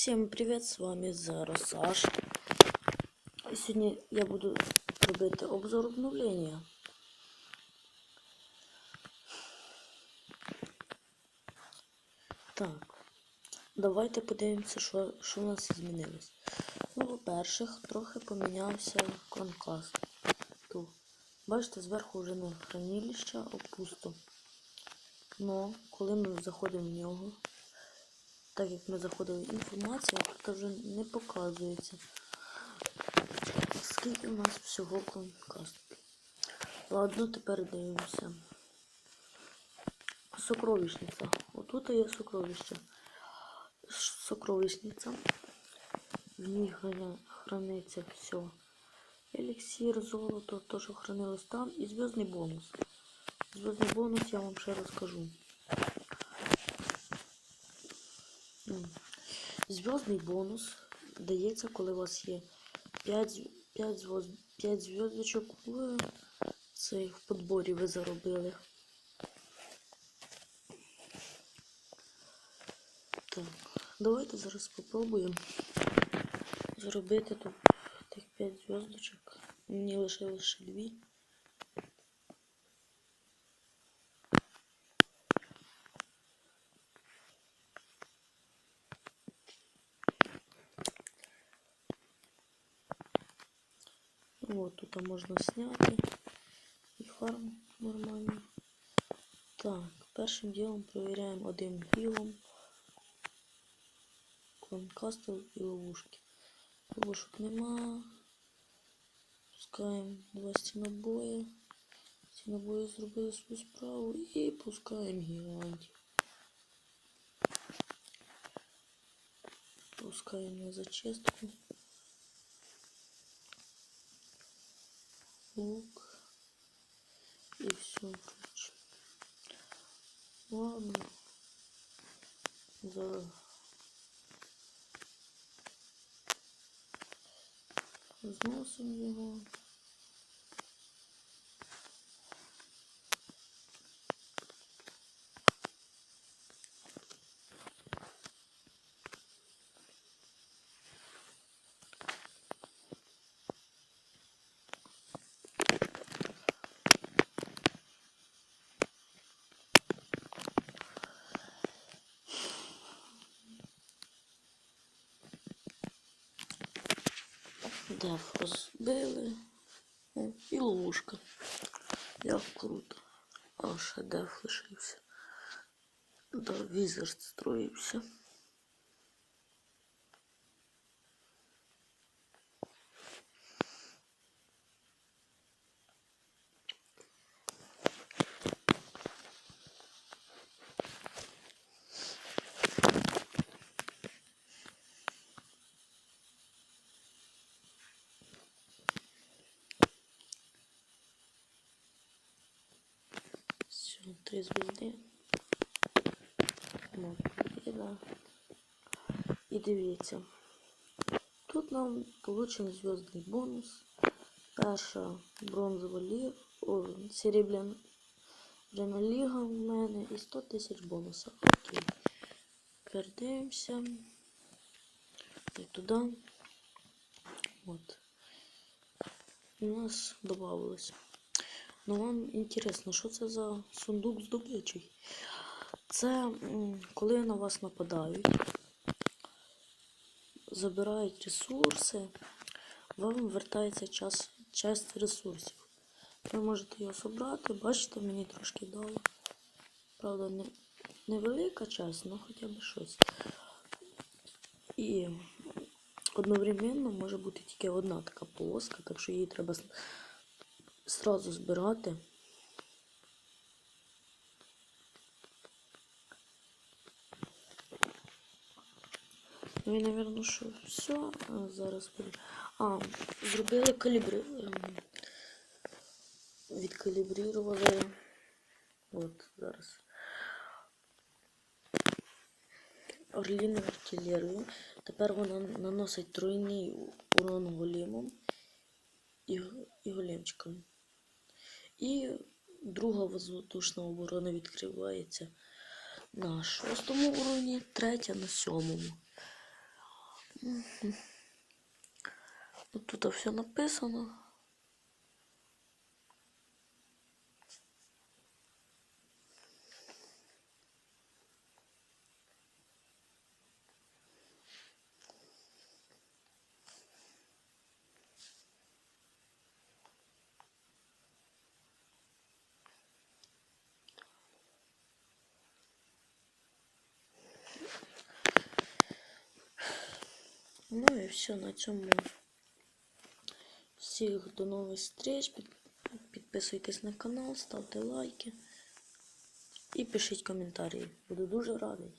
Всем привет, з вами зараз Саш. Сьогодні я буду робити обзор обновлення. Так, давайте подивимося, що, що в нас змінилось. Ну, по-перше, трохи помінявся конкаст. Тут. Бачите, зверху вже не хранилище, а пусто. Но коли ми заходимо в нього, так як ми заходили інформація, тут вже не показується. Скільки у нас всього конкасту. Ладно, тепер дивимося. Сокровищниця. Отут є сокровище. Сокровищниця. В ній храниться все. Еліксір, золото, то, що хранилось там, і зв'язний бонус. Зв'язний бонус я вам ще розкажу. Зв'язний бонус дається, коли у вас є 5, 5, 5 зв'язочок в цей подборі ви заробили. Так, давайте зараз спробуємо зробити тут тих 5 зв'язочок. Мені лишилось ще дві. Вот тут можна зняти і фарм нормально. Так, першим ділом перевіряємо одним гілом конкастов і ловушки. Ловушок нема. Пускаємо два стінобої. Стінобої зробили свою справу і пускаємо гігантів. Пускаємо на зачистку. Лук и все короче. Ладно. За... Зносим його. Деф розбили. О, і ловушка. Як круто. А ще деф лишився. Да, візер строївся. Все, три звезди. От, побіда. І дивіться. Тут нам получен зв'язний бонус. Перша бронзова ліга, серебряна ліга в мене і 100 тисяч бонусів. Окей. Тепер дивимося. І туди. От. У нас додавалось. Ну вам інтересно, що це за сундук здобичий? Це коли на вас нападають, забирають ресурси, вам вертається час, часть ресурсів. Ви можете його собрати, бачите, мені трошки дало. Правда, не, невелика часть, але хоча б щось. І одновременно може бути тільки одна така полоска, так що її треба сразу збирати. Ну і, напевно, що все. Зараз буде. А, зробили калібри. ем, Відкалібрували. От зараз. Орліну артилерію. Тепер вона наносить тройний урон голімом і, і големчиком. І друга воздушна оборона відкривається на шостому уровні, третя на сьомому. Тут все написано. Ну і все на цьому. Всіх до нових зустріч. Підписуйтесь на канал, ставте лайки і пишіть коментарі. Буду дуже радий.